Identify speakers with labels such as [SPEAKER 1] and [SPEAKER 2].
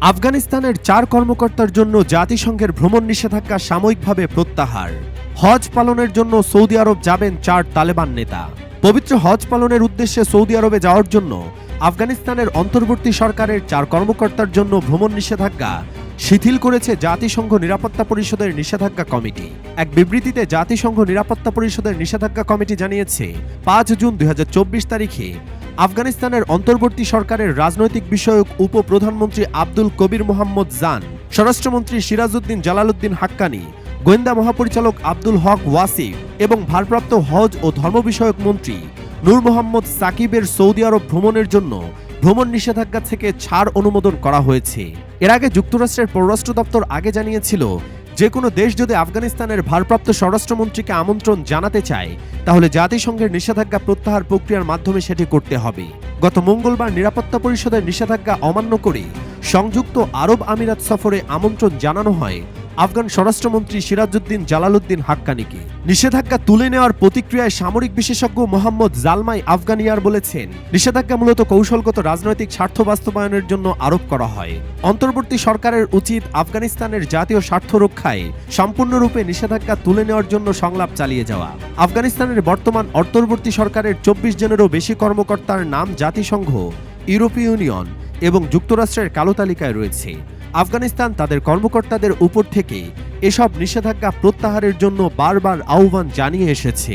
[SPEAKER 1] আফগানিস্তানের চার কর্মকর্তার জন্য জাতিসংঘের ভ্রমণ নিষেধাজ্ঞা সাময়িকভাবে প্রত্যাহার। হজ পালনের জন্য সৌদি আরব যাবেন চার তালেবান নেতা। পবিত্র হজ পালনের উদ্দেশ্যে সৌদি আরবে যাওয়ার জন্য আফগানিস্তানের অন্তর্বর্তী সরকারের চার কর্মকর্তার জন্য ভ্রমণ নিষেধাজ্ঞা শিথিল করেছে জাতিসংঘ নিরাপত্তা পরিষদের নিষেধাজ্ঞা কমিটি। এক বিবৃতিতে জাতিসংঘ নিরাপত্তা পরিষদের নিষেধাজ্ঞা কমিটি জানিয়েছে, পাঁচ জুন দুই হাজার চব্বিশ তারিখে আফগানিস্তানের অন্তর্বর্তী সরকারের রাজনৈতিক বিষয়ক উপপ্রধানমন্ত্রী আব্দুল কবির মোহাম্মদ জান, স্বরাষ্ট্রমন্ত্রী সিরাজউদ্দিন জালালউদ্দিন হাক্কানি, গোয়েন্দা মহাপরিচালক আব্দুল হক ওয়াসিফ এবং ভারপ্রাপ্ত হজ ও ধর্ম বিষয়ক মন্ত্রী নূর মোহাম্মদ সাকিবের সৌদি আরব ভ্রমণের জন্য ভ্রমণ নিষেধাজ্ঞা থেকে ছাড় অনুমোদন করা হয়েছে। এর আগে যুক্তরাষ্ট্রের পররাষ্ট্র দপ্তর আগে জানিয়েছিল যে কোনো দেশ যদি আফগানিস্তানের ভারপ্রাপ্ত স্বরাষ্ট্রমন্ত্রীকে আমন্ত্রণ জানাতে চায়, তাহলে জাতিসংঘের নিষেধাজ্ঞা প্রত্যাহার প্রক্রিয়ার মাধ্যমে সেটি করতে হবে। গত মঙ্গলবার নিরাপত্তা পরিষদের নিষেধাজ্ঞা অমান্য করে সংযুক্ত আরব আমিরাত সফরে আমন্ত্রণ জানানো হয়। আফগান স্বরাষ্ট্রমন্ত্রী সিরাজউদ্দিন জালালউদ্দিন হাক্কানিকে। নিষেধাজ্ঞা তুলে নেওয়ার প্রতিক্রিয়ায় সামরিক বিশেষজ্ঞ মোহাম্মদ জালমাই আফগানিয়ার বলেছেন, নিষেধাজ্ঞা মূলত কৌশলগত রাজনৈতিক স্বার্থ বাস্তবায়নের জন্য আরোপ করা হয়। অন্তর্বর্তী সরকারের উচিত আফগানিস্তানের জাতীয় স্বার্থ রক্ষায় সম্পূর্ণরূপে নিষেধাজ্ঞা তুলে নেওয়ার জন্য সংলাপ চালিয়ে যাওয়া। আফগানিস্তানের বর্তমান অন্তর্বর্তী সরকারের চব্বিশ জনেরও বেশি কর্মকর্তার নাম জাতিসংঘ, ইউরোপীয় ইউনিয়ন এবং যুক্তরাষ্ট্রের কালো তালিকায় রয়েছে। আফগানিস্তান তাদের কর্মকর্তাদের উপর থেকে এসব নিষেধাজ্ঞা প্রত্যাহারের জন্য বারবার আহ্বান জানিয়ে এসেছে।